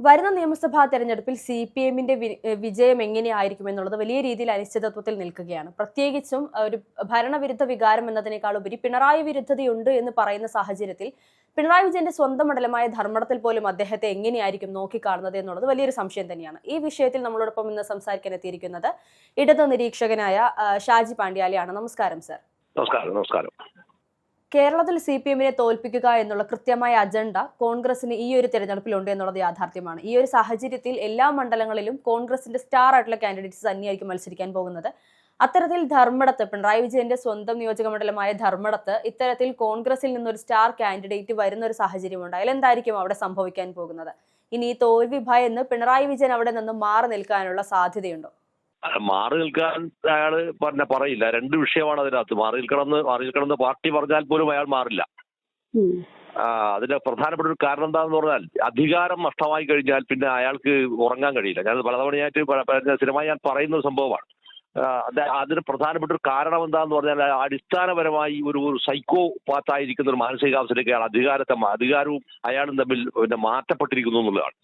വരുന്ന നിയമസഭാ തെരഞ്ഞെടുപ്പിൽ സി പി എമ്മിന്റെ വിജയം എങ്ങനെയായിരിക്കും എന്നുള്ളത് വലിയ രീതിയിൽ അനിശ്ചിതത്വത്തിൽ നിൽക്കുകയാണ്. പ്രത്യേകിച്ചും ഒരു ഭരണവിരുദ്ധ വികാരം എന്നതിനേക്കാൾ ഉപരി പിണറായി വിരുദ്ധതയുണ്ട് എന്ന് പറയുന്ന സാഹചര്യത്തിൽ പിണറായി വിജയന്റെ സ്വന്തം മണ്ഡലമായ ധർമ്മടത്തിൽ പോലും അദ്ദേഹത്തെ എങ്ങനെയായിരിക്കും നോക്കിക്കാണുന്നത് എന്നുള്ളത് വലിയൊരു സംശയം തന്നെയാണ്. ഈ വിഷയത്തിൽ നമ്മളോടൊപ്പം ഇന്ന് സംസാരിക്കാൻ എത്തിയിരിക്കുന്നത് ഇടത് നിരീക്ഷകനായ ഷാജി പാണ്ഡ്യാലയാണ്. നമസ്കാരം സർ. നമസ്കാരം നമസ്കാരം. കേരളത്തിൽ സി പി എമ്മിനെ തോൽപ്പിക്കുക എന്നുള്ള കൃത്യമായ അജണ്ട കോൺഗ്രസിന് ഈ ഒരു തെരഞ്ഞെടുപ്പിലുണ്ട് എന്നുള്ളത് യാഥാർത്ഥ്യമാണ്. ഈ ഒരു സാഹചര്യത്തിൽ എല്ലാ മണ്ഡലങ്ങളിലും കോൺഗ്രസിന്റെ സ്റ്റാർ ആയിട്ടുള്ള കാൻഡിഡേറ്റ്സ് തന്നെയായിരിക്കും മത്സരിക്കാൻ പോകുന്നത്. അത്തരത്തിൽ ധർമ്മടത്ത് പിണറായി വിജയന്റെ സ്വന്തം നിയോജക മണ്ഡലമായ ധർമ്മടത്ത് ഇത്തരത്തിൽ കോൺഗ്രസിൽ നിന്നൊരു സ്റ്റാർ കാൻഡിഡേറ്റ് വരുന്ന ഒരു സാഹചര്യം ഉണ്ടായാൽ എന്തായിരിക്കും അവിടെ സംഭവിക്കാൻ പോകുന്നത്? ഇനി തോൽവി ഭയന്ന് പിണറായി വിജയൻ അവിടെ നിന്ന് മാറി നിൽക്കാനുള്ള സാധ്യതയുണ്ടോ? മാറി നിൽക്കാൻ അയാൾ പറഞ്ഞ പറയില്ല. രണ്ട് വിഷയമാണ് അതിനകത്ത്. മാറി നിൽക്കണമെന്ന് മാറി നിൽക്കണമെന്ന് പാർട്ടി പറഞ്ഞാൽ പോലും അയാൾ മാറില്ല. അതിന്റെ പ്രധാനപ്പെട്ട ഒരു കാരണം എന്താണെന്ന് പറഞ്ഞാൽ അധികാരം നഷ്ടമായി കഴിഞ്ഞാൽ പിന്നെ അയാൾക്ക് ഉറങ്ങാൻ കഴിയില്ല. ഞാൻ പലതവണയായിട്ട് സ്ഥിരമായി ഞാൻ പറയുന്ന ഒരു സംഭവമാണ് അതിന് പ്രധാനപ്പെട്ട ഒരു കാരണം എന്താന്ന് പറഞ്ഞാൽ അടിസ്ഥാനപരമായി ഒരു ഒരു സൈക്കോ പാത്തായിരിക്കുന്ന ഒരു മാനസികാവസ്ഥയിലേക്ക് അയാൾ അധികാരത്തെ അധികാരവും അയാളും തമ്മിൽ പിന്നെ മാറ്റപ്പെട്ടിരിക്കുന്നു എന്നുള്ളതാണ്.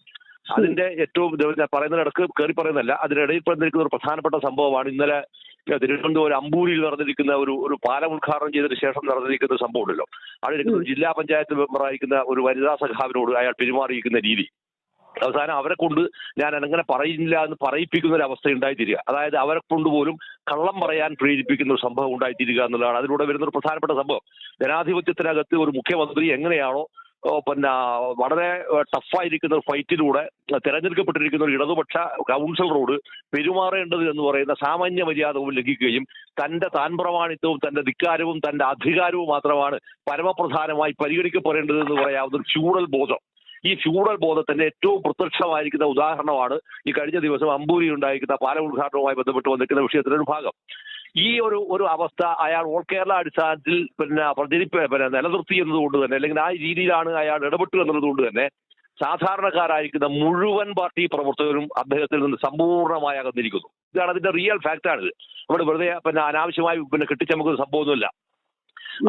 അതിന്റെ ഏറ്റവും പറയുന്ന ഇടയ്ക്ക് പറയുന്നതിനിടക്ക് കയറി പറയുന്നതല്ല അതിനിടയിൽ പറഞ്ഞിരിക്കുന്ന ഒരു പ്രധാനപ്പെട്ട സംഭവമാണ് ഇന്നലെ തിരുവനന്തപുരം അമ്പൂരിയിൽ നടന്നിരിക്കുന്ന ഒരു ഒരു പാലം ഉദ്ഘാടനം ചെയ്തതിനു ശേഷം നടന്നിരിക്കുന്ന സംഭവം ഉണ്ടല്ലോ. അവിടെ ജില്ലാ പഞ്ചായത്ത് മെമ്പറായിരിക്കുന്ന ഒരു വനിതാ സഖാവിനോട് അയാൾ പെരുമാറിയിരിക്കുന്ന രീതി. അവസാനം അവരെ കൊണ്ട് ഞാൻ അങ്ങനെ പറയില്ല എന്ന് പറയിപ്പിക്കുന്ന ഒരു അവസ്ഥ ഉണ്ടായിത്തീരുക. അതായത് അവരെ കൊണ്ട് പോലും കള്ളം പറയാൻ പ്രേരിപ്പിക്കുന്ന ഒരു സംഭവം ഉണ്ടായിത്തീരുക എന്നുള്ളതാണ്. അതിലൂടെ വരുന്ന ഒരു പ്രധാനപ്പെട്ട സംഭവം. ജനാധിപത്യത്തിനകത്ത് ഒരു മുഖ്യമന്ത്രി എങ്ങനെയാണോ പിന്നെ വളരെ ടഫായിരിക്കുന്ന ഒരു ഫൈറ്റിലൂടെ തെരഞ്ഞെടുക്കപ്പെട്ടിരിക്കുന്ന ഒരു ഇടതുപക്ഷ കൗൺസിലറോട് പെരുമാറേണ്ടത് എന്ന് പറയുന്ന സാമാന്യ മര്യാദവും ലംഘിക്കുകയും തന്റെ താൻ പ്രമാണിത്വവും തന്റെ ധിക്കാരവും തന്റെ അധികാരവും മാത്രമാണ് പരമപ്രധാനമായി പരിഗണിക്കപ്പെടേണ്ടത് എന്ന് പറയാവുന്ന ഒരു ചൂടൽ ബോധം. ഈ ഫ്യൂഡൽ ബോധത്തിന്റെ ഏറ്റവും പ്രത്യക്ഷമായിരിക്കുന്ന ഉദാഹരണമാണ് ഈ കഴിഞ്ഞ ദിവസം അമ്പൂരി ഉണ്ടായിരിക്കുന്ന പാല ഉദ്ഘാടനവുമായി ബന്ധപ്പെട്ട് വന്നിരിക്കുന്ന വിഷയത്തിന്റെ ഒരു ഭാഗം. ഈ ഒരു ഒരു അവസ്ഥ അയാൾ ഓൾ കേരള അടിസ്ഥാനത്തിൽ പിന്നെ പ്രചരിപ്പ് പിന്നെ നിലനിർത്തി എന്നതുകൊണ്ട് തന്നെ അല്ലെങ്കിൽ ആ രീതിയിലാണ് അയാൾ ഇടപെട്ടു എന്നുള്ളതുകൊണ്ട് തന്നെ സാധാരണക്കാരായിരിക്കുന്ന മുഴുവൻ പാർട്ടി പ്രവർത്തകരും അദ്ദേഹത്തിൽ നിന്ന് സമ്പൂർണമായി അകന്നിരിക്കുന്നു. ഇതാണ് അതിന്റെ റിയൽ ഫാക്ട് ആണിത്. നമ്മുടെ വെറുതെ പിന്നെ അനാവശ്യമായി പിന്നെ കെട്ടിച്ചമക്കുന്ന സംഭവമൊന്നുമില്ല.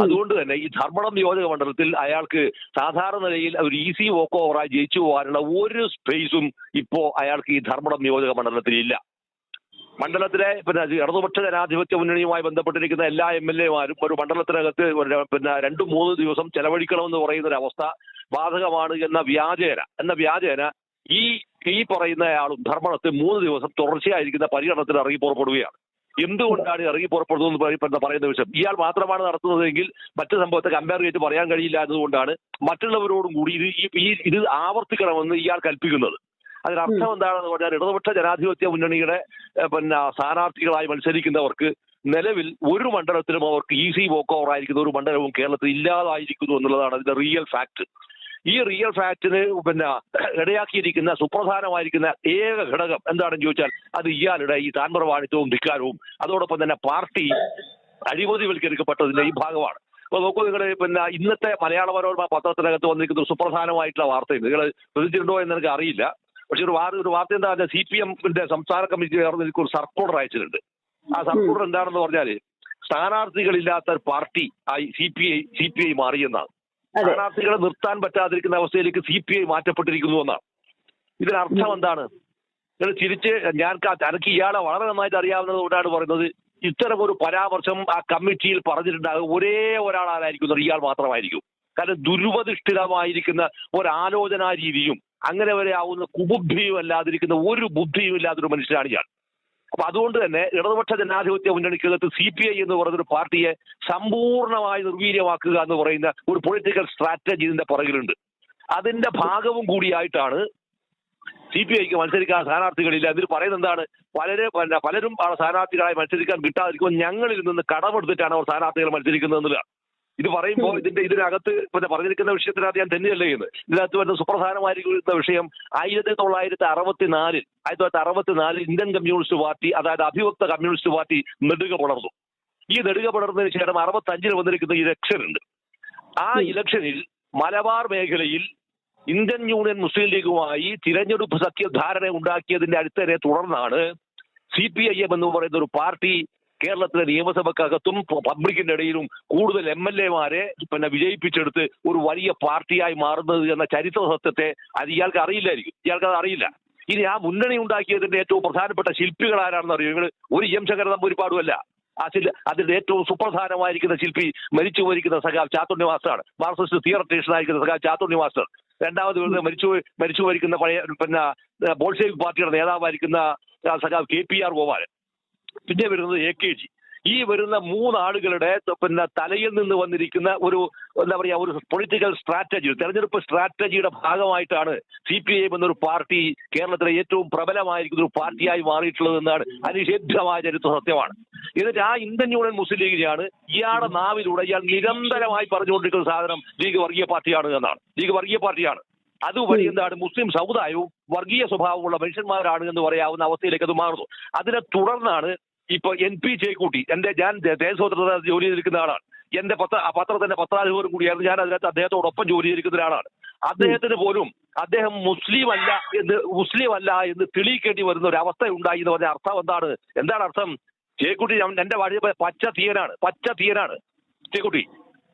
അതുകൊണ്ട് തന്നെ ഈ ധർമ്മടം നിയോജക മണ്ഡലത്തിൽ അയാൾക്ക് സാധാരണ നിലയിൽ ഒരു ഈസി വോക്ക് ഓവറായി ജയിച്ചു പോകാനുള്ള ഒരു സ്പേസും ഇപ്പോ അയാൾക്ക് ഈ ധർമ്മടം നിയോജക മണ്ഡലത്തിൽ ഇല്ല. മണ്ഡലത്തിലെ പിന്നെ ഇടതുപക്ഷ ജനാധിപത്യ മുന്നണിയുമായി ബന്ധപ്പെട്ടിരിക്കുന്ന എല്ലാ എം എൽ എമാരും ഒരു മണ്ഡലത്തിനകത്ത് പിന്നെ രണ്ടു മൂന്ന് ദിവസം ചെലവഴിക്കണമെന്ന് പറയുന്ന ഒരു അവസ്ഥ ബാധകമാണ് എന്ന വ്യാജേന എന്ന വ്യാജേന ഈ ഈ പറയുന്ന പറയുന്നയാളും ധർമ്മടത്ത് മൂന്ന് ദിവസം തുടർച്ചയായിരിക്കുന്ന പര്യടനത്തിൽ ഇറങ്ങി പുറപ്പെടുകയാണ്. എന്തുകൊണ്ടാണ് ഇറങ്ങി പുറപ്പെടുന്നത് പറയുന്ന വിഷയം ഇയാൾ മാത്രമാണ് നടത്തുന്നതെങ്കിൽ മറ്റു സംഭവത്തെ കമ്പയർ ചെയ്തിട്ട് പറയാൻ കഴിയില്ല എന്നതുകൊണ്ടാണ് മറ്റുള്ളവരോടും കൂടി ഇത് ഈ ഇത് ആവർത്തിക്കണമെന്ന് ഇയാൾ കൽപ്പിക്കുന്നത്. അതിനർത്ഥം എന്താണെന്ന് പറഞ്ഞാൽ ഇടതുപക്ഷ ജനാധിപത്യ മുന്നണിയുടെ പിന്നെ സ്ഥാനാർത്ഥികളായി മത്സരിക്കുന്നവർക്ക് നിലവിൽ ഒരു മണ്ഡലത്തിലും അവർക്ക് ഈസി വോക്ക് ഓവർ ആയിരിക്കുന്ന. ഒരു മണ്ഡലവും കേരളത്തിൽ ഇല്ലാതായിരിക്കുന്നു എന്നുള്ളതാണ് അതിന്റെ റിയൽ ഫാക്ട് ഈ റിയൽ ഫാക്ടിന് പിന്നെ ഇടയാക്കിയിരിക്കുന്ന സുപ്രധാനമായിരിക്കുന്ന ഏക ഘടകം എന്താണെന്ന് ചോദിച്ചാൽ അത് ഇയാളുടെ ഈ താൻപ്രവാണിത്വവും ധിക്കാരവും അതോടൊപ്പം തന്നെ പാർട്ടി അഴിമതിവൽക്കരിക്കപ്പെട്ടതിന്റെ ഈ ഭാഗമാണ്. അപ്പൊ നോക്കൂ നിങ്ങൾ പിന്നെ ഇന്നത്തെ മലയാള മനോരമ പത്രത്തിനകത്ത് വന്നിരിക്കുന്ന സുപ്രധാനമായിട്ടുള്ള വാർത്തയുണ്ട്. നിങ്ങൾ ശ്രദ്ധിച്ചിട്ടുണ്ടോ എന്ന് എനിക്ക് അറിയില്ല. പക്ഷെ ഒരു വാർത്ത ഒരു വാർത്ത എന്താ സി പി എമ്മിന്റെ സംസ്ഥാന കമ്മിറ്റി ചേർന്ന് എനിക്ക് ഒരു സർക്കുലർ അയച്ചിട്ടുണ്ട്. ആ സർക്കുലർ എന്താണെന്ന് പറഞ്ഞാൽ സ്ഥാനാർത്ഥികളില്ലാത്ത ഒരു പാർട്ടി ആയി C P I C P I മാറിയെന്നാണ് സ്ഥാനാർത്ഥികളെ നിർത്താൻ പറ്റാതിരിക്കുന്ന അവസ്ഥയിലേക്ക് സി പി ഐ മാറ്റപ്പെട്ടിരിക്കുന്നു എന്നാണ്. ഇതിനർത്ഥം എന്താണ്? നിങ്ങൾ തിരിച്ച് ഞാൻ തനിക്ക് എനിക്ക് ഇയാളെ വളരെ നന്നായിട്ട് അറിയാവുന്നത് കൊണ്ടാണ് പറയുന്നത്. ഇത്തരം ഒരു പരാമർശം ആ കമ്മിറ്റിയിൽ പറഞ്ഞിട്ടുണ്ടാകും. ഒരേ ഒരാളായിരിക്കും ഇയാൾ മാത്രമായിരിക്കും. കാരണം ദുരുപതിഷ്ഠിതമായിരിക്കുന്ന ഒരാലോചനാ രീതിയും അങ്ങനെ വരെ ആവുന്ന കുബുദ്ധിയും അല്ലാതിരിക്കുന്ന ഒരു ബുദ്ധിയും ഇല്ലാത്തൊരു മനുഷ്യനാണ് ഇയാൾ. അപ്പൊ അതുകൊണ്ട് തന്നെ ഇടതുപക്ഷ ജനാധിപത്യ മുന്നണിക്കകത്ത് സി പി ഐ എന്ന് പറയുന്ന ഒരു പാർട്ടിയെ സമ്പൂർണമായി നിർവീര്യമാക്കുക എന്ന് പറയുന്ന ഒരു പൊളിറ്റിക്കൽ സ്ട്രാറ്റജി ഇതിന്റെ പുറകിലുണ്ട്. അതിന്റെ ഭാഗവും കൂടിയായിട്ടാണ് സി പി ഐക്ക് മത്സരിക്കാൻ സ്ഥാനാർത്ഥികളില്ല. അതിൽ പറയുന്നത് എന്താണ്? പലരെ പലരും സ്ഥാനാർത്ഥികളായി മത്സരിക്കാൻ കിട്ടാതിരിക്കുമ്പോൾ ഞങ്ങളിൽ നിന്ന് കടമെടുത്തിട്ടാണ് അവർ സ്ഥാനാർത്ഥികൾ മത്സരിക്കുന്നത് എന്നുള്ളതാണ് ഇത് പറയുമ്പോൾ ഇതിന്റെ ഇതിനകത്ത് പിന്നെ പറഞ്ഞിരിക്കുന്ന വിഷയത്തിനകത്ത് ഞാൻ തന്നെയല്ല ചെയ്യുന്നത്. ഇതിനകത്ത് വരുന്ന സുപ്രധാനമായിരിക്കുന്ന വിഷയം ആയിരത്തി തൊള്ളായിരത്തി അറുപത്തിനാലിൽ ആയിരത്തി തൊള്ളായിരത്തി അറുപത്തിനാലിൽ ഇന്ത്യൻ കമ്മ്യൂണിസ്റ്റ് പാർട്ടി അതായത് അഭിവക്ത കമ്മ്യൂണിസ്റ്റ് പാർട്ടി നെടുക പുണർന്നു ഈ നെടുക പുണർന്നതിന് ശേഷം അറുപത്തഞ്ചിൽ വന്നിരിക്കുന്ന ഇലക്ഷൻ ഉണ്ട് ആ ഇലക്ഷനിൽ മലബാർ മേഖലയിൽ ഇന്ത്യൻ യൂണിയൻ മുസ്ലിം ലീഗുമായി തിരഞ്ഞെടുപ്പ് സഖ്യ ധാരണ ഉണ്ടാക്കിയതിന്റെ അടുത്തതിനെ തുടർന്നാണ് സി പി ഐ എം എന്ന് പറയുന്ന ഒരു പാർട്ടി കേരളത്തിലെ നിയമസഭക്കകത്തും പബ്ലിക്കിന്റെ ഇടയിലും കൂടുതൽ എം എൽ എമാരെ പിന്നെ വിജയിപ്പിച്ചെടുത്ത് ഒരു വലിയ പാർട്ടിയായി മാറുന്നത് എന്ന ചരിത്ര സത്യത്തെ അത് ഇയാൾക്ക് അറിയില്ലായിരിക്കും. ഇയാൾക്ക് അത് അറിയില്ല. ഇനി ആ മുന്നണി ഉണ്ടാക്കിയതിന്റെ ഏറ്റവും പ്രധാനപ്പെട്ട ശില്പികൾ ആരാണെന്ന് അറിയോ നിങ്ങൾ ഒരു എം ശങ്കര നമ്പൂരിപ്പാടുമല്ല ശിൽ അതിന്റെ ഏറ്റവും സുപ്രധാനമായിരിക്കുന്ന ശില്പി മരിച്ചു പോയിരിക്കുന്ന സഖാവ് ചാത്തുണ്ണി മാസ്റ്ററാണ് മാർക്സിസ്റ്റ് തിയറട്ടേഷൻ ആയിരിക്കുന്ന സഖാവ് ചാത്തുണ്ണി മാസ്റ്റർ രണ്ടാമത് മരിച്ചു മരിച്ചു പോയിരിക്കുന്ന പഴയ പിന്നെ ബോൾഷേവിക് പാർട്ടിയുടെ നേതാവായിരിക്കുന്ന സഖാവ് കെ പി ആർ ഗോപാലൻ. പിന്നെ വരുന്നത് എ കെ ജി ഈ വരുന്ന മൂന്നാളുകളുടെ പിന്നെ തലയിൽ നിന്ന് വന്നിരിക്കുന്ന ഒരു എന്താ പറയുക ഒരു പൊളിറ്റിക്കൽ സ്ട്രാറ്റജി തെരഞ്ഞെടുപ്പ് സ്ട്രാറ്റജിയുടെ ഭാഗമായിട്ടാണ് സി പി ഐ എം എന്നൊരു പാർട്ടി കേരളത്തിലെ ഏറ്റവും പ്രബലമായിരിക്കുന്ന ഒരു പാർട്ടിയായി മാറിയിട്ടുള്ളത് എന്നാണ് അനിഷേധ്യമായ ചരിത്ര സത്യമാണ്. എന്നിട്ട് ആ ഇന്ത്യൻ യൂണിയൻ മുസ്ലിം ലീഗിനെയാണ് ഇയാളുടെ നാവിലൂടെ ഇയാൾ നിരന്തരമായി പറഞ്ഞുകൊണ്ടിരിക്കുന്ന സാധനം ലീഗ് വർഗീയ പാർട്ടിയാണ് എന്നാണ്. ലീഗ് വർഗീയ പാർട്ടിയാണ്. അതുവഴി എന്താണ് മുസ്ലിം സമുദായവും വർഗീയ സ്വഭാവമുള്ള മനുഷ്യന്മാരാണ് എന്ന് പറയാവുന്ന അവസ്ഥയിലേക്ക് അത് മാറുന്നു. അതിനെ തുടർന്നാണ് ഇപ്പൊ എൻ പി ചേക്കൂട്ടി എന്റെ ഞാൻ ദേശോത്ര ജോലി ചെയ്തിരിക്കുന്ന ആളാണ്. എന്റെ പത്ര പത്ര പത്രത്തിന്റെ പത്രാധിപരും കൂടിയായിരുന്നു ഞാൻ അതിനകത്ത് അദ്ദേഹത്തോടൊപ്പം ജോലി ചെയ്തിരിക്കുന്ന ഒരാളാണ്. അദ്ദേഹത്തിന് പോലും അദ്ദേഹം മുസ്ലിം അല്ല എന്ന് മുസ്ലിം അല്ല എന്ന് തെളിയിക്കേണ്ടി വരുന്ന ഒരു അവസ്ഥ ഉണ്ടായി എന്ന് പറഞ്ഞ അർത്ഥം എന്താണ്? എന്താണ് അർത്ഥം? ഞാൻ- എന്റെ വഴി പച്ച തീയനാണ് പച്ച തീയനാണ്. ചേക്കുട്ടി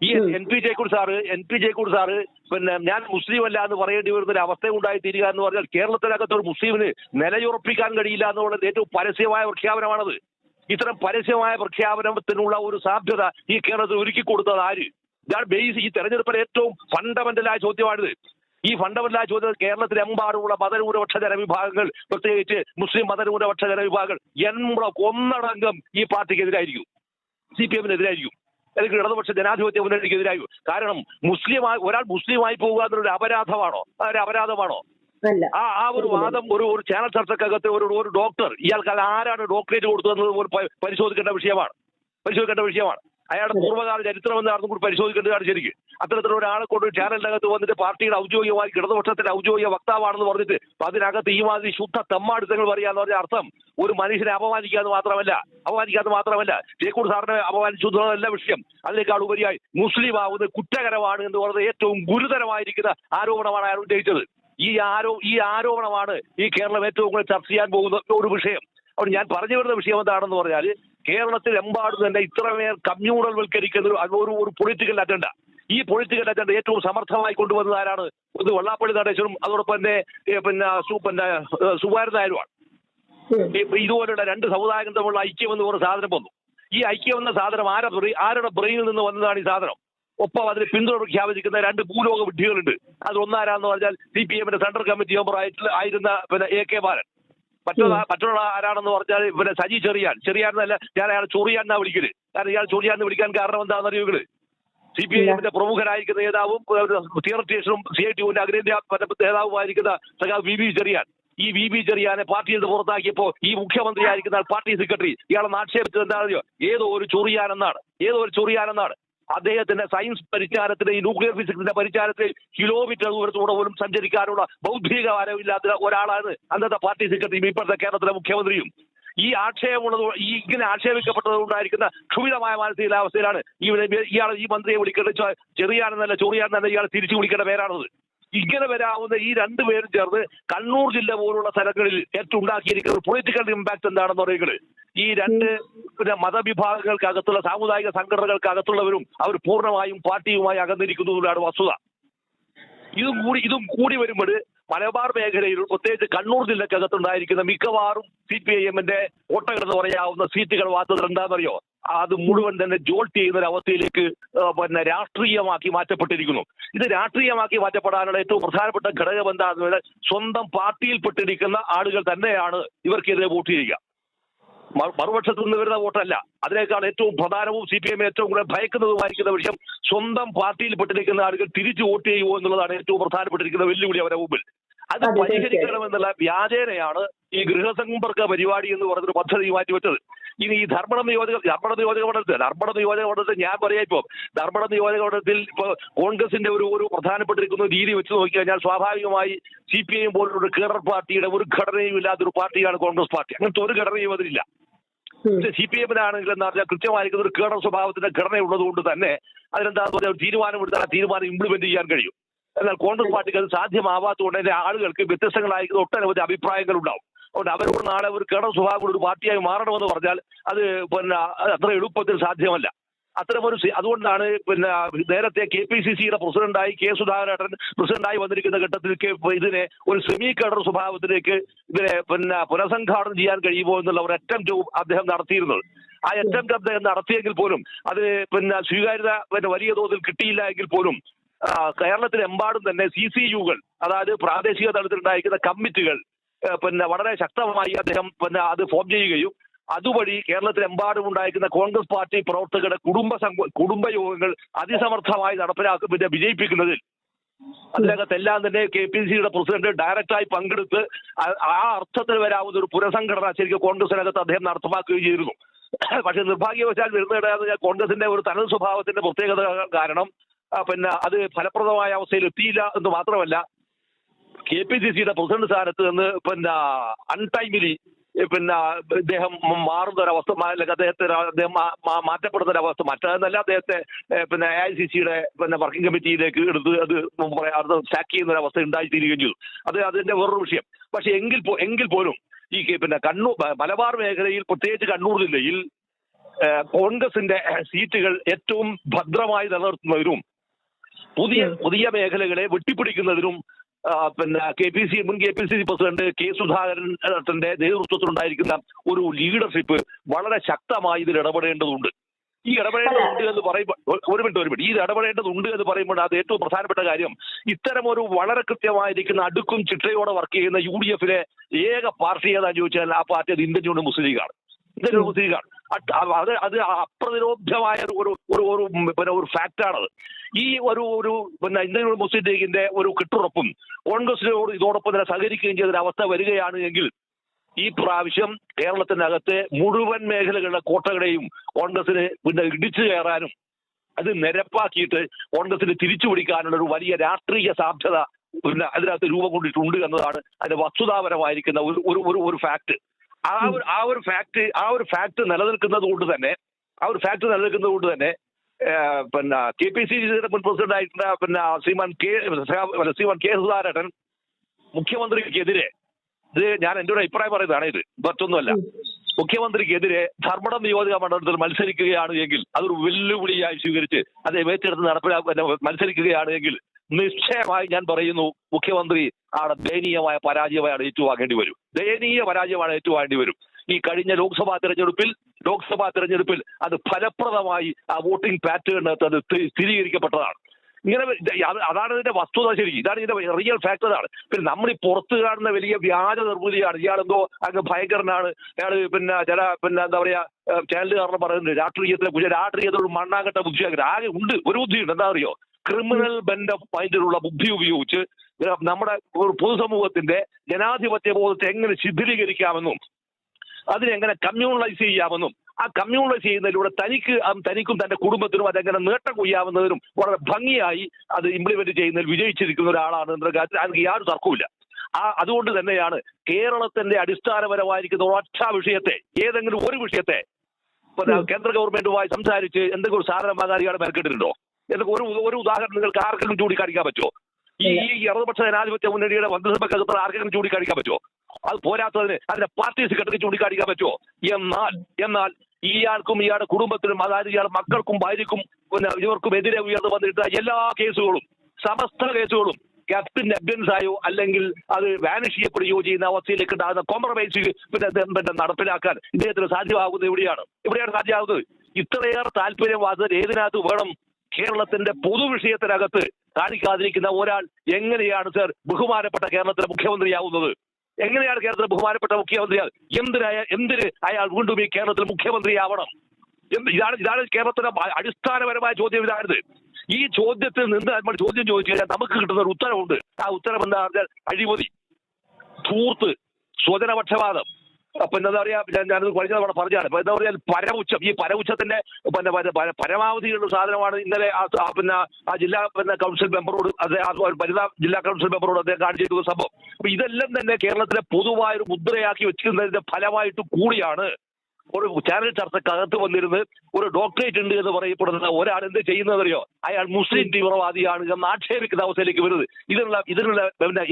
ഈ N P Jayakkudi sir N P Jayakkudi sir പിന്നെ ഞാൻ മുസ്ലിം അല്ല എന്ന് പറയേണ്ടി വരുന്ന ഒരു അവസ്ഥ ഉണ്ടായി തീരുക എന്ന് പറഞ്ഞാൽ കേരളത്തിനകത്ത് ഒരു മുസ്ലിമിന് നിലയുറപ്പിക്കാൻ കഴിയില്ല എന്നുള്ളത് ഏറ്റവും പരസ്യമായ പ്രഖ്യാപനമാണത്. ഇത്തരം പരസ്യമായ പ്രഖ്യാപനത്തിനുള്ള ഒരു സാധ്യത ഈ കേരളത്തിൽ ഒരുക്കി കൊടുത്തത് ആര്? ഇതാണ് ബേസ് ഈ തെരഞ്ഞെടുപ്പിലെ ഏറ്റവും ഫണ്ടമെന്റലായ ചോദ്യമാണിത്. ഈ ഫണ്ടമെന്റലായ ചോദ്യം കേരളത്തിലെമ്പാടുമുള്ള മതന്യൂനപക്ഷ ജനവിഭാഗങ്ങൾ പ്രത്യേകിച്ച് മുസ്ലിം മതന്യൂനപക്ഷ ജനവിഭാഗങ്ങൾ എൺപ ഒന്നടങ്കം ഈ പാർട്ടിക്കെതിരായിരിക്കും. C P എമ്മിനെതിരായിരിക്കും. അല്ലെങ്കിൽ ഇടതുപക്ഷ ജനാധിപത്യ മുന്നണിക്കെതിരായിരിക്കും. കാരണം മുസ്ലിമായി ഒരാൾ മുസ്ലിമായി പോകുക എന്നൊരു അപരാധമാണോ? അതൊരു അപരാധമാണോ? ആ ആ ഒരു വാദം ഒരു ഒരു ചാനൽ ചർച്ചക്കകത്ത് ഒരു ഒരു ഡോക്ടർ ഇയാൾക്ക് അത് ആരാണ് ഡോക്ടറേറ്റ് കൊടുത്തതെന്നത് പോലും പരിശോധിക്കേണ്ട വിഷയമാണ്. പരിശോധിക്കേണ്ട വിഷയമാണ്. അയാളുടെ പൂർവകാല ചരിത്രം എന്താണെന്ന് കൂടി പരിശോധിക്കേണ്ടതാണ് ശരിക്കും. അത്തരത്തിലുള്ള ഒരാളെ കൊണ്ട് ചാനലിനകത്ത് വന്നിട്ട് പാർട്ടിയുടെ ഔദ്യോഗികമായി ഇടതുപക്ഷത്തിന്റെ ഔദ്യോഗിക വക്താവാണെന്ന് പറഞ്ഞിട്ട് അതിനകത്ത് ഈ മാതിരി ശുദ്ധ തെമ്മാടുത്തങ്ങൾ പറയാന്ന് പറഞ്ഞ അർത്ഥം ഒരു മനുഷ്യനെ അപമാനിക്കാന്ന് മാത്രമല്ല അപമാനിക്കാന്ന് മാത്രമല്ല ജയക്കൂർ സാറിനെ അപമാനിച്ചതല്ല വിഷയം. അതിനേക്കാൾ ഉപരിയായി മുസ്ലിം ആവുന്നത് കുറ്റകരമാണ് എന്ന് പറഞ്ഞത് ഏറ്റവും ഗുരുതരമായിരിക്കുന്ന ആരോപണമാണ് അയാൾ ഉന്നയിച്ചത്. ഈ ആരോ ഈ ആരോപണമാണ് ഈ കേരളം ഏറ്റവും കൂടുതൽ ചർച്ച ചെയ്യാൻ പോകുന്ന ഒരു വിഷയം. അപ്പോൾ ഞാൻ പറഞ്ഞു വരുന്ന വിഷയം എന്താണെന്ന് പറഞ്ഞാൽ കേരളത്തിൽ എമ്പാടും തന്നെ ഇത്രമേൽ കമ്മ്യൂണൽ വൽക്കരിക്കുന്ന ഒരു ഒരു പൊളിറ്റിക്കൽ അജണ്ട ഈ പൊളിറ്റിക്കൽ അജണ്ട ഏറ്റവും സമർത്ഥമായി കൊണ്ടുവന്നത് ആരാണ്? ഇത് വെള്ളാപ്പള്ളി നടേശനും അതോടൊപ്പം തന്നെ പിന്നെ പിന്നെ സുകുമാരൻ നായരുമാണ്. ഇതുപോലുള്ള രണ്ട് സമുദായങ്ങൾ തമ്മിലുള്ള ഐക്യം എന്ന് പറഞ്ഞ സാധനം വന്നു. ഈ ഐക്യം എന്ന സാധനം ആരുടെ ആരുടെ ബ്രെയിനിൽ നിന്ന് വന്നതാണ് ഈ സാധനം? ഒപ്പം അതിന് പിന്തുണ പ്രഖ്യാപിച്ചിരിക്കുന്ന രണ്ട് ഭൂലോക വിഡ്ഢികളുണ്ട്. അത് ഒന്നാരാന്ന് പറഞ്ഞാൽ സി പി എമ്മിന്റെ സെൻട്രൽ കമ്മിറ്റി മെമ്പർ ആയിട്ട് ആയിരുന്ന പിന്നെ എ കെ ബാലൻ. മറ്റൊരു മറ്റുള്ള ആരാണെന്ന് പറഞ്ഞാൽ പിന്നെ സജി ചെറിയാൻ. ചെറിയാൻ എന്നല്ല ഞാൻ അയാൾ ചൊറിയാൻ എന്നാ വിളിക്കൽ. കാരണം ഇയാൾ ചൊറിയാൻ എന്ന് വിളിക്കാൻ കാരണം എന്താണെന്ന് അറിയുകൾ സി പി ഐ എമ്മിന്റെ പ്രമുഖരായിരിക്കുന്ന നേതാവും തിയറട്ടീഷ്യനും സി ഐ ടിയുടെ അഖിലേന്ത്യാ നേതാവുമായിരിക്കുന്ന സഖാവ് വി വി ചെറിയാൻ. ഈ വി ബി ചെറിയാനെ പാർട്ടിയിൽ നിന്ന് പുറത്താക്കിയപ്പോ ഈ മുഖ്യമന്ത്രിയായിരിക്കുന്ന ആയിരിക്കുന്ന പാർട്ടി സെക്രട്ടറി ഇയാളെ നാക്ഷേപിച്ചത് എന്താണെന്നോ ഏതോ ഒരു ചൊറിയാനെന്നാണ്. ഏതോ ഒരു ചൊറിയാനെന്നാണ്. അദ്ദേഹത്തിന്റെ സയൻസ് പരിചാരത്തിന്റെ ഈ ന്യൂക്ലിയർ ഫിസിക്സിന്റെ പരിചാരത്തിൽ കിലോമീറ്റർ ദൂരത്തൂടെ പോലും സഞ്ചരിക്കാനുള്ള ബൗദ്ധിക വരവില്ലാത്ത ഒരാളാണ് അന്നത്തെ പാർട്ടി സെക്രട്ടറിയും ഇപ്പോഴത്തെ കേരളത്തിലെ മുഖ്യമന്ത്രിയും. ഈ ആക്ഷേപമുള്ളത് ഈ ഇങ്ങനെ ആക്ഷേപിക്കപ്പെട്ടത് കൊണ്ടായിരിക്കുന്ന ക്ഷുഭിതമായ മാനസികാവസ്ഥയിലാണ് ഇയാൾ ഈ മന്ത്രിയെ വിളിക്കേണ്ട ചെറിയാണെന്നല്ല ചൊറിയാനെന്നല്ല ഇയാൾ തിരിച്ചു വിളിക്കേണ്ട പേരാണത്. ഇങ്ങനെ വരാവുന്ന ഈ രണ്ടുപേരും ചേർന്ന് കണ്ണൂർ ജില്ല പോലുള്ള സ്ഥലങ്ങളിൽ ഒരു പൊളിറ്റിക്കൽ ഇമ്പാക്ട് എന്താണെന്ന് പറയുന്നത്? ഈ രണ്ട് പിന്നെ മതവിഭാഗങ്ങൾക്കകത്തുള്ള സാമുദായിക സംഘടനകൾക്കകത്തുള്ളവരും അവർ പൂർണമായും പാർട്ടിയുമായി അകന്നിരിക്കുന്നു എന്നതാണ് വസ്തുത. ഇതും കൂടി ഇതും കൂടി വരുമ്പോൾ മലബാർ മേഖലയിൽ പ്രത്യേകിച്ച് കണ്ണൂർ ജില്ലക്കകത്തുണ്ടായിരിക്കുന്ന മിക്കവാറും സി പി ഐ എമ്മിന്റെ ഓട്ടകളെന്ന് പറയാവുന്ന സീറ്റുകൾ വാർത്തകൾ എന്താണെന്നറിയോ? അത് മുഴുവൻ തന്നെ ജോൾട്ട് ചെയ്യുന്ന ഒരു അവസ്ഥയിലേക്ക് പിന്നെ രാഷ്ട്രീയമാക്കി മാറ്റപ്പെട്ടിരിക്കുന്നു. ഇത് രാഷ്ട്രീയമാക്കി മാറ്റപ്പെടാനുള്ള ഏറ്റവും പ്രധാനപ്പെട്ട ഘടകം എന്താണെന്ന് സ്വന്തം പാർട്ടിയിൽപ്പെട്ടിരിക്കുന്ന ആളുകൾ തന്നെയാണ് ഇവർക്കെതിരെ വോട്ട് ചെയ്യുക. മറുപക്ഷത്തു നിന്ന് വരുന്ന വോട്ടല്ല. അതിനേക്കാൾ ഏറ്റവും പ്രധാനവും സി പി എമ്മിനെ ഏറ്റവും കൂടുതൽ ഭയക്കുന്നതുമായിരിക്കുന്ന വിഷയം സ്വന്തം പാർട്ടിയിൽപ്പെട്ടിരിക്കുന്ന ആളുകൾ തിരിച്ചു വോട്ട് ചെയ്യുമോ എന്നുള്ളതാണ് ഏറ്റവും പ്രധാനപ്പെട്ടിരിക്കുന്ന വെല്ലുവിളി അവരുടെ മുമ്പിൽ. അത് അതെ, പരിഹരിക്കണമെന്നുള്ള വ്യാജേനയാണ് ഈ ഗൃഹസമ്പർക്ക പരിപാടി എന്ന് പറഞ്ഞൊരു പദ്ധതി മാറ്റിവെച്ചത്. ഇനി ഈ ധർമ്മ നിയോജക ധർമ്മ നിയോജക മണ്ഡലത്തിൽ ധർമ്മ നിയോജക മണ്ഡലത്തിൽ ഞാൻ പറയാം ഇപ്പോൾ ധർമ്മ നിയോജക മണ്ഡലത്തിൽ ഇപ്പോൾ കോൺഗ്രസിന്റെ ഒരു ഒരു പ്രധാനപ്പെട്ടിരിക്കുന്ന രീതി വെച്ച് നോക്കി കഴിഞ്ഞാൽ സ്വാഭാവികമായി സി പി ഐ പോലുള്ള ഒരു കേഡർ പാർട്ടിയുടെ ഒരു ഘടനയും ഇല്ലാത്തൊരു പാർട്ടിയാണ് കോൺഗ്രസ് പാർട്ടി. അങ്ങനത്തെ ഒരു ഘടനയും അതിലില്ല. സി പി എമ്മിനാണെങ്കിൽ എന്താ പറഞ്ഞാൽ കൃത്യമായിരിക്കുന്ന ഒരു കേഡർ സ്വഭാവത്തിന്റെ ഘടന ഉള്ളതുകൊണ്ട് തന്നെ അതിനെന്താ പറയുക തീരുമാനം തീരുമാനമെടുത്താൽ ആ തീരുമാനം ഇംപ്ലിമെന്റ് ചെയ്യാൻ കഴിയും. എന്നാൽ കോൺഗ്രസ് പാർട്ടിക്ക് അത് സാധ്യമാവാത്തതുകൊണ്ട് അതിന്റെ ആളുകൾക്ക് വ്യത്യസ്തങ്ങളായിരിക്കുന്ന ഒട്ടനവധി അഭിപ്രായങ്ങൾ ഉണ്ടാവും. അതുകൊണ്ട് അവരോട് നാളെ ഒരു കേടം സ്വഭാവം ഒരു പാർട്ടിയായി മാറണമെന്ന് പറഞ്ഞാൽ അത് പിന്നെ അത് അത്ര എളുപ്പത്തിൽ സാധ്യമല്ല. അത്തരമൊരു അതുകൊണ്ടാണ് പിന്നെ നേരത്തെ കെ പി സി സിയുടെ പ്രസിഡന്റായി കെ സുധാകരൻ പ്രസിഡന്റായി വന്നിരിക്കുന്ന ഘട്ടത്തിൽ ഇതിനെ ഒരു സെമി കേഡർ സ്വഭാവത്തിലേക്ക് ഇതിനെ പിന്നെ പുനഃസംഘാടനം ചെയ്യാൻ കഴിയുമോ എന്നുള്ള ഒരു അറ്റംപ്റ്റ് അദ്ദേഹം നടത്തിയിരുന്നത്. ആ അറ്റംപ്റ്റ് അദ്ദേഹം നടത്തിയെങ്കിൽ പോലും അത് പിന്നെ സ്വീകാര്യത പിന്നെ വലിയ തോതിൽ കിട്ടിയില്ല എങ്കിൽ പോലും കേരളത്തിലെമ്പാടും തന്നെ സി സി യുകൾ അതായത് പ്രാദേശിക തലത്തിലുണ്ടായിരിക്കുന്ന കമ്മിറ്റികൾ ഏഹ് പിന്നെ വളരെ ശക്തമായി അദ്ദേഹം പിന്നെ അത് ഫോം ചെയ്യുകയും അതുവഴി കേരളത്തിലെമ്പാടും ഉണ്ടായിരിക്കുന്ന കോൺഗ്രസ് പാർട്ടി പ്രവർത്തകരുടെ കുടുംബ കുടുംബ യോഗങ്ങൾ അതിസമർത്ഥമായി നടപ്പിലാക്കും പിന്നെ വിജയിപ്പിക്കുന്നതിൽ. അതിനകത്തെല്ലാം തന്നെ കെ പി സിയുടെ പ്രസിഡന്റ് ഡയറക്റ്റായി പങ്കെടുത്ത് ആ- അർത്ഥത്തിൽ വരാവുന്ന ഒരു പുനഃസംഘടന ശരിക്കും കോൺഗ്രസിനകത്ത് അദ്ദേഹം നടപ്പാക്കുകയും ചെയ്തിരുന്നു. പക്ഷെ നിർഭാഗ്യവശാൽ വരുന്നിടയാന്ന് ഞാൻ കോൺഗ്രസിന്റെ ഒരു തനത് സ്വഭാവത്തിന്റെ പ്രത്യേകത കാരണം പിന്നെ അത് ഫലപ്രദമായ അവസ്ഥയിൽ എത്തിയില്ല എന്ന് മാത്രമല്ല കെ പി സി സിയുടെ പ്രസിഡന്റ് സ്ഥാനത്ത് നിന്ന് പിന്നെ അൺടൈമിലി പിന്നെ ഇദ്ദേഹം മാറുന്ന ഒരവസ്ഥ അല്ലെങ്കിൽ അദ്ദേഹത്തെ അദ്ദേഹം മാറ്റപ്പെടുന്ന ഒരവസ്ഥ മറ്റേതെന്നല്ല അദ്ദേഹത്തെ പിന്നെ എ ഐ സി സിയുടെ പിന്നെ വർക്കിംഗ് കമ്മിറ്റിയിലേക്ക് എടുത്ത് അത് അത് സാക്ക് ചെയ്യുന്ന ഒരവസ്ഥ ഉണ്ടായിത്തീരുകയും ചെയ്തു. അത് അതിന്റെ വേറൊരു വിഷയം. പക്ഷെ എങ്കിൽ എങ്കിൽ പോലും ഈ പിന്നെ കണ്ണൂർ മലബാർ മേഖലയിൽ പ്രത്യേകിച്ച് കണ്ണൂർ ജില്ലയിൽ കോൺഗ്രസിന്റെ സീറ്റുകൾ ഏറ്റവും ഭദ്രമായി നിലനിർത്തുന്നതിനും പുതിയ പുതിയ മേഖലകളെ വെട്ടിപ്പിടിക്കുന്നതിനും പിന്നെ കെ പി സി മുൻ K P C C president K സുധാകരന്റെ നേതൃത്വത്തിലുണ്ടായിരിക്കുന്ന ഒരു ലീഡർഷിപ്പ് വളരെ ശക്തമായി ഇതിൽ ഇടപെടേണ്ടതുണ്ട്. ഈ ഇടപെടേണ്ടതുണ്ട് എന്ന് പറയുമ്പോൾ ഒരു- മിനിറ്റ് ഒരു മിനിറ്റ്. ഈ ഇടപെടേണ്ടതുണ്ട് എന്ന് പറയുമ്പോൾ അത് ഏറ്റവും പ്രധാനപ്പെട്ട കാര്യം ഇത്തരം ഒരു വളരെ കൃത്യമായിരിക്കുന്ന അടുക്കും ചിട്ടയോടെ വർക്ക് ചെയ്യുന്ന യു ഡി എഫിലെ ഏക പാർട്ടി ഏതാന്ന് ചോദിച്ചാൽ ആ പാർട്ടി അത് ഇന്ത്യൻ യൂണിയൻ മുസ്ലിം ലീഗാണ്. ഇന്ത്യൻ യൂണിയൻ മുസ്ലിം ലീഗാണ്. അത് അത് അപ്രതിരോധ്യമായ ഒരു ഒരു ഒരു പിന്നെ ഒരു ഫാക്റ്റാണത് ഈ ഒരു ഒരു പിന്നെ ഇന്ത്യൻ മുസ്ലിം ലീഗിന്റെ ഒരു കെട്ടുറപ്പും കോൺഗ്രസിനോട് ഇതോടൊപ്പം തന്നെ സഹകരിക്കുകയും ചെയ്ത അവസ്ഥ വരികയാണ് എങ്കിൽ ഈ പ്രാവശ്യം കേരളത്തിനകത്തെ മുഴുവൻ മേഖലകളുടെ കോട്ടകളെയും കോൺഗ്രസിന് പിന്നെ ഇടിച്ചു കയറാനും അത് നിരപ്പാക്കിയിട്ട് കോൺഗ്രസിന് തിരിച്ചു പിടിക്കാനുള്ള ഒരു വലിയ രാഷ്ട്രീയ സാധ്യത പിന്നെ അതിനകത്ത് രൂപം കൊണ്ടിട്ടുണ്ട് എന്നതാണ് അതിന്റെ വസ്തുതാപരമായിരിക്കുന്ന ഒരു ഒരു ഒരു ഫാക്ട് ആ ഒരു ആ ഒരു ഫാക്ട് ആ ഒരു ഫാക്ട് നിലനിൽക്കുന്നത് കൊണ്ട് തന്നെ ആ ഒരു ഫാക്ട് നിലനിൽക്കുന്നത് കൊണ്ട് തന്നെ പിന്നെ കെ പി സി സിയുടെ മുൻ പ്രസിഡന്റ് ആയിട്ടുള്ള പിന്നെ ശ്രീമാൻ കെ ശ്രീമാൻ കെ സുധാകരൻ മുഖ്യമന്ത്രിക്കെതിരെ ഇത് ഞാൻ എന്റെ ഒരു അഭിപ്രായം പറയുന്നതാണ് ഇത് മറ്റൊന്നുമല്ല. മുഖ്യമന്ത്രിക്കെതിരെ ധർമ്മടം നിയോജക മണ്ഡലത്തിൽ മത്സരിക്കുകയാണ് എങ്കിൽ അതൊരു വെല്ലുവിളിയായി സ്വീകരിച്ച് അത് ഏറ്റെടുത്ത് നടപ്പിലാക്കുക മത്സരിക്കുകയാണ് എങ്കിൽ നിശ്ചയമായി ഞാൻ പറയുന്നു മുഖ്യമന്ത്രി അവിടെ ദയനീയമായ പരാജയമാണ് ഏറ്റുവാങ്ങേണ്ടി വരും. ദയനീയ പരാജയമാണ് ഏറ്റുവാങ്ങേണ്ടി വരും. ഈ കഴിഞ്ഞ ലോക്സഭാ തെരഞ്ഞെടുപ്പിൽ ലോക്സഭാ തെരഞ്ഞെടുപ്പിൽ അത് ഫലപ്രദമായി ആ വോട്ടിംഗ് പാറ്റേണിനകത്ത് അത് സ്ഥി- സ്ഥിരീകരിക്കപ്പെട്ടതാണ്. ഇങ്ങനെ അതാണ് ഇതിന്റെ വസ്തുത ശരി ഇതാണ് ഇതിന്റെ റിയൽ ഫാക്ട് അതാണ് പിന്നെ നമ്മൾ ഈ പുറത്ത് കാണുന്ന വലിയ വ്യാജ നിർമ്മിതിയാണ്. ഇയാളെന്തോ അങ്ങ് ഭയങ്കരനാണ്. അയാൾ പിന്നെ ചില പിന്നെ എന്താ പറയാ ചാനലുകാരനെ പറയുന്നുണ്ട് രാഷ്ട്രീയത്തിലെ രാഷ്ട്രീയത്തിലുള്ള മണ്ണാകട്ട ബുദ്ധിയാക്കി ആകെ ഉണ്ട് ഒരു ബുദ്ധിയുണ്ട്. എന്താ അറിയോ? ക്രിമിനൽ ബെൻഡ് ഓഫ് മൈൻഡിലുള്ള ബുദ്ധി ഉപയോഗിച്ച് നമ്മുടെ ഒരു പൊതുസമൂഹത്തിന്റെ ജനാധിപത്യ ബോധത്തെ എങ്ങനെ ശിഥിലീകരിക്കാമെന്നും അതിനെങ്ങനെ കമ്മ്യൂണലൈസ് ചെയ്യാമെന്നും ആ കമ്മ്യൂണലൈസ് ചെയ്യുന്നതിലൂടെ തനിക്ക് തനിക്കും തന്റെ കുടുംബത്തിനും അതെങ്ങനെ നേട്ടം കൊയ്യാവുന്നതിനും വളരെ ഭംഗിയായി അത് ഇംപ്ലിമെന്റ് ചെയ്യുന്നതിൽ വിജയിച്ചിരിക്കുന്ന ഒരാളാണ് എന്ന കാര്യത്തിൽ അതിന് യാതൊരു തർക്കവുമില്ല. ആ അതുകൊണ്ട് തന്നെയാണ് കേരളത്തിന്റെ അടിസ്ഥാനപരമായിരിക്കുന്ന ഒറ്റ വിഷയത്തെ ഏതെങ്കിലും ഒരു വിഷയത്തെ കേന്ദ്ര ഗവൺമെന്റുമായി സംസാരിച്ച് എന്തെങ്കിലും സാധനം വാങ്ങാൻ മെനക്കെട്ടിട്ടുണ്ടോ? എന്തെങ്കിലും ഒരു ഒരു ഉദാഹരണം നിങ്ങൾക്ക് ആർക്കെങ്കിലും ചൂണ്ടിക്കാണിക്കാൻ പറ്റുമോ? ഈ ഈ ഇടതുപക്ഷ ജനാധിപത്യ മുന്നണിയുടെ മന്ത്രിസഭക്കകത്ത് ആർക്കെങ്കിലും ചൂണ്ടിക്കാണിക്കാൻ പറ്റുമോ? അത് പോരാത്തതിന് അതിന്റെ പാർട്ടി സെക്രട്ടറി ചൂണ്ടിക്കാണിക്കാൻ പറ്റുമോ? എന്നാൽ എന്നാൽ ഇയാൾക്കും ഇയാളുടെ കുടുംബത്തിനും അതായത് ഇയാളുടെ മക്കൾക്കും ഭാര്യക്കും പിന്നെ ഇവർക്കും എതിരെ ഉയർന്നു വന്നിട്ട് എല്ലാ കേസുകളും സമസ്ത കേസുകളും ക്യാപ്റ്റൻ അബ്യൻസ് ആയോ അല്ലെങ്കിൽ അത് വാനിഷ് ചെയ്യപ്പെടുകയോ ചെയ്യുന്ന അവസ്ഥയിലേക്ക് ഉണ്ടാകുന്ന കോംപ്രമൈസ് പിന്നെ നടപ്പിലാക്കാൻ ഇദ്ദേഹത്തിന് സാധ്യമാകുന്നത് എവിടെയാണ്? എവിടെയാണ് സാധ്യമാകുന്നത്? ഇത്രയേറെ താല്പര്യം താല്പര്യവാദം ഏതിനകത്ത് വേണം? കേരളത്തിന്റെ പൊതുവിഷയത്തിനകത്ത് കാണിക്കാതിരിക്കുന്ന ഒരാൾ എങ്ങനെയാണ് സർ ബഹുമാനപ്പെട്ട കേരളത്തിലെ മുഖ്യമന്ത്രിയാവുന്നത്? എങ്ങനെയാണ് കേരളത്തിലെ ബഹുമാനപ്പെട്ട മുഖ്യമന്ത്രിയാവുന്നത് എന്തിനായ എന്തിന് അയാൾ വീണ്ടും ഈ കേരളത്തിൽ മുഖ്യമന്ത്രിയാവണം? ഇതാണ് ഇതാണ് കേരളത്തിന്റെ അടിസ്ഥാനപരമായ ചോദ്യം ഇതാണിത്. ഈ ചോദ്യത്തിൽ നിന്ന് നമ്മൾ ചോദ്യം ചോദിച്ചു കഴിഞ്ഞാൽ നമുക്ക് കിട്ടുന്ന ഒരു ഉത്തരവുണ്ട്. ആ ഉത്തരം എന്താ പറഞ്ഞാൽ അഴിമതി ധൂർത്ത് സ്വജനപക്ഷപാതം. അപ്പൊ എന്താ പറയാ ഞാനത് കഴിഞ്ഞ തവണ പറഞ്ഞാണ് അപ്പൊ എന്താ പറയാ പരമുച്ചം ഈ പരമുച്ചത്തിന്റെ പിന്നെ പര- പര- പരമാവധിയുള്ള സാധനമാണ് ഇന്നലെ ആ പിന്നെ ആ ജില്ലാ പിന്നെ കൗൺസിൽ മെമ്പറോട് അദ്ദേഹം വനിതാ ജില്ലാ കൗൺസിൽ മെമ്പറോട് അദ്ദേഹം കാണിച്ചിരിക്കുന്ന സംഭവം. അപ്പൊ ഇതെല്ലാം തന്നെ കേരളത്തിലെ പൊതുവായ ഒരു മുദ്രയാക്കി വെച്ചിരുന്നതിന്റെ ഫലമായിട്ട് കൂടിയാണ് ഒരു ചാനൽ ചർച്ചക്കകത്ത് വന്നിരുന്ന് ഒരു ഡോക്ടറേറ്റ് ഉണ്ട് എന്ന് പറയപ്പെടുന്ന ഒരാൾ എന്ത് ചെയ്യുന്നതറിയോ അയാൾ മുസ്ലിം തീവ്രവാദിയാണ് എന്ന് ആക്ഷേപിക്കുന്ന അവസ്ഥയിലേക്ക് വരുന്നത്. ഇതിനുള്ള ഇതിനുള്ള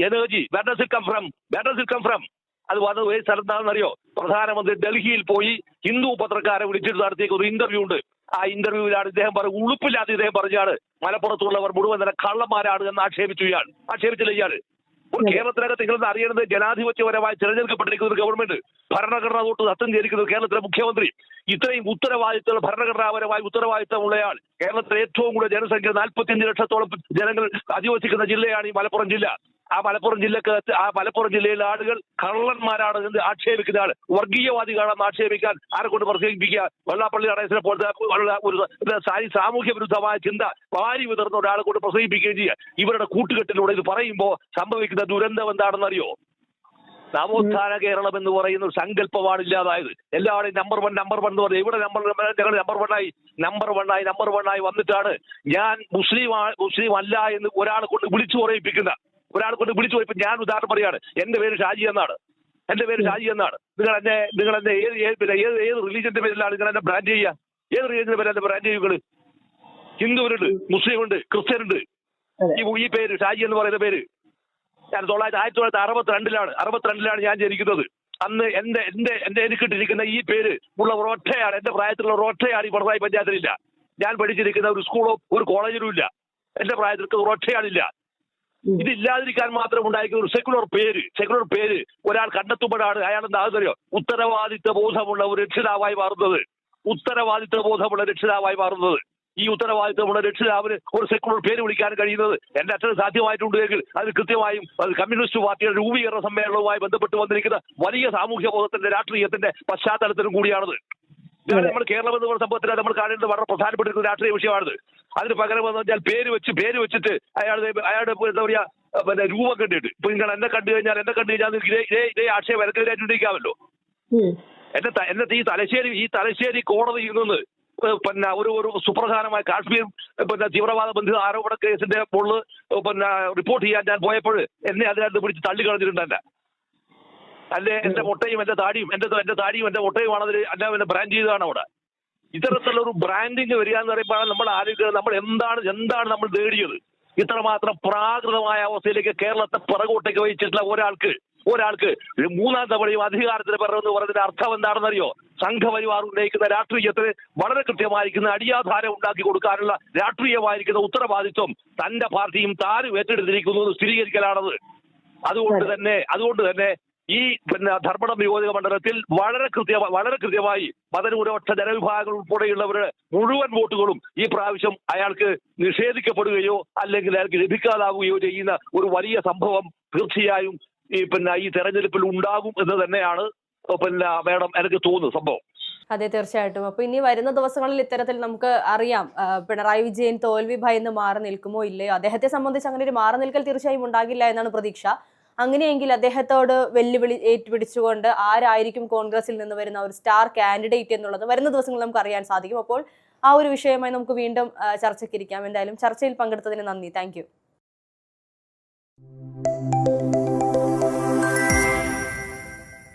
energy where come from where come from അത് വന്നത് ഏത് സ്ഥലത്താണെന്നറിയോ? പ്രധാനമന്ത്രി ഡൽഹിയിൽ പോയി ഹിന്ദു പത്രക്കാരെ വിളിച്ചിട്ട് നടത്തിയ ഒരു ഇന്റർവ്യൂ ഉണ്ട്. ആ ഇന്റർവ്യൂവിലാണ് ഇദ്ദേഹം പറഞ്ഞു ഉളുപ്പില്ലാതെ ഇദ്ദേഹം പറഞ്ഞാണ്. മലപ്പുറത്തുള്ളവർ മുഴുവൻ തന്നെ കള്ളന്മാരാണ് എന്ന് ആക്ഷേപിച്ചു ഇയാൾ. ആക്ഷേപിച്ചില്ല ഇയാൾ. ഒരു കേരളത്തിനകത്ത് നിങ്ങളെന്ന് അറിയുന്നത് ജനാധിപത്യപരമായി തിരഞ്ഞെടുക്കപ്പെട്ടിരിക്കുന്ന ഒരു ഗവൺമെന്റ് ഭരണഘടന തൊട്ട് സത്യം ചെയ്തിരിക്കുന്ന കേരളത്തിലെ മുഖ്യമന്ത്രി. ഇത്രയും ഉത്തരവാദിത്തം ഭരണഘടനാപരമായി ഉത്തരവാദിത്തമുള്ളയാൾ കേരളത്തിലെ ഏറ്റവും കൂടുതൽ ജനസംഖ്യ നാൽപ്പത്തിയഞ്ച് ലക്ഷത്തോളം ജനങ്ങൾ അധിവസിക്കുന്ന ജില്ലയാണ് ഈ മലപ്പുറം ജില്ല. ആ മലപ്പുറം ജില്ലക്കകത്ത് ആ മലപ്പുറം ജില്ലയിലെ ആളുകൾ കള്ളന്മാരാണ് എന്ന് ആക്ഷേപിക്കുന്ന ആൾ വർഗീയവാദികളാണെന്ന് ആക്ഷേപിക്കാൻ ആരെ കൊണ്ട് പ്രസംഗിപ്പിക്കുക വെള്ളാപ്പള്ളി നടേശനെ പോലത്തെ ഒരു സാമൂഹ്യ വിരുദ്ധമായ ചിന്ത വാരി വിതർന്ന ഒരാളെ കൊണ്ട് പ്രസംഗിപ്പിക്കുകയും ചെയ്യുക. ഇവരുടെ കൂട്ടുകെട്ടിലൂടെ ഇത് പറയുമ്പോൾ സംഭവിക്കുന്ന ദുരന്തം എന്താണെന്നറിയോ? നവോത്ഥാന കേരളം എന്ന് പറയുന്ന ഒരു സങ്കല്പമാണ് ഇല്ലാതായത്. എല്ലാവരും നമ്പർ വൺ നമ്പർ വൺ എന്ന് പറയും ഇവിടെ നമ്പർ ഞങ്ങൾ നമ്പർ വൺ ആയി. നമ്പർ വൺ ആയി നമ്പർ വൺ ആയി വന്നിട്ടാണ് ഞാൻ മുസ്ലിം മുസ്ലിം അല്ല എന്ന് ഒരാളെ കൊണ്ട് വിളിച്ചു പറയിപ്പിക്കുന്ന ഒരാളെ കൊണ്ട് വിളിച്ചു പോയപ്പോ ഞാൻ ഉദാഹരണം പറയാണ് എന്റെ പേര് ഷാജി എന്നാണ്. എന്റെ പേര് ഷാജി എന്നാണ്. നിങ്ങൾ എന്നെ നിങ്ങൾ എന്നെ ഏത് ഏത് ഏത് റിലീജിയന്റെ പേരിലാണ് നിങ്ങൾ എന്നെ ബ്രാൻഡ് ചെയ്യുക? ഏത് റിലീജിയന്റെ പേരിൽ എന്നെ ബ്രാൻഡ് ചെയ്യുക ഹിന്ദുവിനുണ്ട് മുസ്ലിം ഉണ്ട് ക്രിസ്ത്യൻ ഉണ്ട് ഈ ഈ പേര് ഷാജി എന്ന് പറയുന്ന പേര് ഞാൻ തൊള്ളായിരത്തി ആയിരത്തി തൊള്ളായിരത്തി അറുപത്തിരണ്ടിലാണ് അറുപത്തിരണ്ടിലാണ് ഞാൻ ജനിക്കുന്നത്. അന്ന് എന്റെ എന്റെ എന്റെ എനിക്കിട്ടിരിക്കുന്ന ഈ പേര് ഉള്ള ഒരൊറ്റയാണ് എന്റെ പ്രായത്തിലുള്ള ഒരൊറ്റയാണ് ഈ പിണറായി പഞ്ചായത്തിലില്ല. ഞാൻ പഠിച്ചിരിക്കുന്ന ഒരു സ്കൂളോ ഒരു കോളേജിലും ഇല്ല. എന്റെ പ്രായത്തിൽ ഒരൊറ്റയാണില്ല ഉം. ഇതില്ലാതിരിക്കാൻ മാത്രം ഉണ്ടായിരിക്കുന്ന ഒരു സെക്കുലർ പേര് സെക്കുലർ പേര് ഒരാൾ കണ്ടെത്തുമ്പോഴാണ് അയാൾ എന്താ അറിയോ? ഉത്തരവാദിത്വ ബോധമുള്ള ഒരു രക്ഷിതാവായി മാറുന്നത്. ഉത്തരവാദിത്വ ബോധമുള്ള രക്ഷിതാവായി മാറുന്നത്. ഈ ഉത്തരവാദിത്തമുള്ള രക്ഷിതാവിന് ഒരു സെക്കുലർ പേര് വിളിക്കാൻ കഴിയുന്നത് എന്റെ അച്ഛന് സാധ്യമായിട്ടുണ്ടെങ്കിൽ അത് കൃത്യമായും അത് കമ്മ്യൂണിസ്റ്റ് പാർട്ടിയുടെ രൂപീകരണ സമ്മേളനവുമായി ബന്ധപ്പെട്ട് വന്നിരിക്കുന്ന വലിയ സാമൂഹ്യ ബോധത്തിന്റെ രാഷ്ട്രീയത്തിന്റെ പശ്ചാത്തലത്തിലും കൂടിയാണത്. ഇതാണ് നമ്മൾ കേരളം എന്ന് പറഞ്ഞ സംഭവത്തിൽ നമ്മൾ കാണേണ്ടത് വളരെ പ്രധാനപ്പെട്ട ഒരു രാഷ്ട്രീയ വിഷയമാണിത്. അതിന് പകരം എന്ന് പറഞ്ഞാൽ പേര് വെച്ച് പേര് വെച്ചിട്ട് അയാളുടെ അയാളുടെ എന്താ പറയാ പിന്നെ രൂപം കണ്ടിട്ട്. ഇപ്പൊ നിങ്ങൾ എന്നെ കണ്ടു കഴിഞ്ഞാൽ എന്നെ കണ്ടു കഴിഞ്ഞാൽ ഇതേ ഇതേ ഇതേ ആശയം എനക്കെതിരായിട്ടുണ്ടിരിക്കാമല്ലോ എന്നെ എന്നെ ഈ തലശ്ശേരി ഈ തലശ്ശേരി കോടതിയിൽ നിന്ന് പിന്നെ ഒരു ഒരു സുപ്രധാനമായ കാശ്മീർ പിന്നെ തീവ്രവാദ ബന്ധിത ആരോപണ കേസിന്റെ മുകളിൽ പിന്നെ റിപ്പോർട്ട് ചെയ്യാൻ ഞാൻ പോയപ്പോൾ എന്നെ അതിനകത്ത് പിടിച്ച് തള്ളി കളഞ്ഞിട്ടുണ്ട് എന്നെ. അല്ലെ? എന്റെ മുട്ടയും എന്റെ താടിയും എന്റെ എന്റെ താടിയും എന്റെ മുട്ടയുമാണ് അതിൽ അല്ല പിന്നെ ബ്രാൻഡ് ചെയ്തതാണ് അവിടെ. ഇത്തരത്തിലുള്ള ഒരു ബ്രാൻഡിങ് വരിക എന്ന് പറയുമ്പോൾ നമ്മൾ ആലോചിക്കുന്നത് നമ്മൾ എന്താണ് എന്താണ് നമ്മൾ നേടിയത്? ഇത്രമാത്രം പ്രാകൃതമായ അവസ്ഥയിലേക്ക് കേരളത്തെ പിറകോട്ടേക്ക് വഹിച്ചിട്ടുള്ള ഒരാൾക്ക് ഒരാൾക്ക് ഒരു മൂന്നാം തവണയും അധികാരത്തിന് പിറവെന്ന് പറയുന്നതിന്റെ അർത്ഥം എന്താണെന്നറിയോ? സംഘപരിവാർ ഉന്നയിക്കുന്ന രാഷ്ട്രീയത്തിന് വളരെ കൃത്യമായിരിക്കുന്ന അടിയാധാരം ഉണ്ടാക്കി കൊടുക്കാനുള്ള രാഷ്ട്രീയമായിരിക്കുന്ന ഉത്തരവാദിത്വം തന്റെ പാർട്ടിയും താനും ഏറ്റെടുത്തിരിക്കുന്നു എന്ന് സ്ഥിരീകരിക്കലാണത്. അതുകൊണ്ട് തന്നെ അതുകൊണ്ട് തന്നെ ഈ പിന്നെ ധർമ്മടം നിയോജക മണ്ഡലത്തിൽ വളരെ കൃത്യ വളരെ കൃത്യമായി മതന്യൂനപക്ഷ ജനവിഭാഗങ്ങൾ ഉൾപ്പെടെയുള്ളവരുടെ മുഴുവൻ വോട്ടുകളും ഈ പ്രാവശ്യം അയാൾക്ക് നിഷേധിക്കപ്പെടുകയോ അല്ലെങ്കിൽ അയാൾക്ക് ലഭിക്കാതാവുകയോ ചെയ്യുന്ന ഒരു വലിയ സംഭവം തീർച്ചയായും ഈ പിന്നെ ഈ തെരഞ്ഞെടുപ്പിൽ ഉണ്ടാകും എന്ന് തന്നെയാണ് പിന്നെ മേഡം എനിക്ക് തോന്നുന്നു സംഭവം. അതെ തീർച്ചയായിട്ടും. അപ്പൊ ഇനി വരുന്ന ദിവസങ്ങളിൽ ഇത്തരത്തിൽ നമുക്ക് അറിയാം പിണറായി വിജയൻ തോൽവി ഭയന്ന് മാറി നിൽക്കുമോ ഇല്ലയോ? അദ്ദേഹത്തെ സംബന്ധിച്ച് അങ്ങനെ ഒരു മാറി നിൽക്കൽ തീർച്ചയായും ഉണ്ടാകില്ല എന്നാണ് പ്രതീക്ഷ. അങ്ങനെയെങ്കിൽ അദ്ദേഹത്തോട് വെല്ലുവിളി ഏറ്റുപിടിച്ചുകൊണ്ട് ആരായിരിക്കും കോൺഗ്രസിൽ നിന്ന് വരുന്ന ഒരു സ്റ്റാർ കാൻഡിഡേറ്റ് എന്നുള്ളത് വരുന്ന ദിവസങ്ങളിൽ നമുക്ക് അറിയാൻ സാധിക്കും. അപ്പോൾ ആ ഒരു വിഷയമായി നമുക്ക് വീണ്ടും ചർച്ചയ്ക്കിരിക്കാം എന്തായാലും ചർച്ചയിൽ പങ്കെടുത്തതിന് നന്ദി. താങ്ക്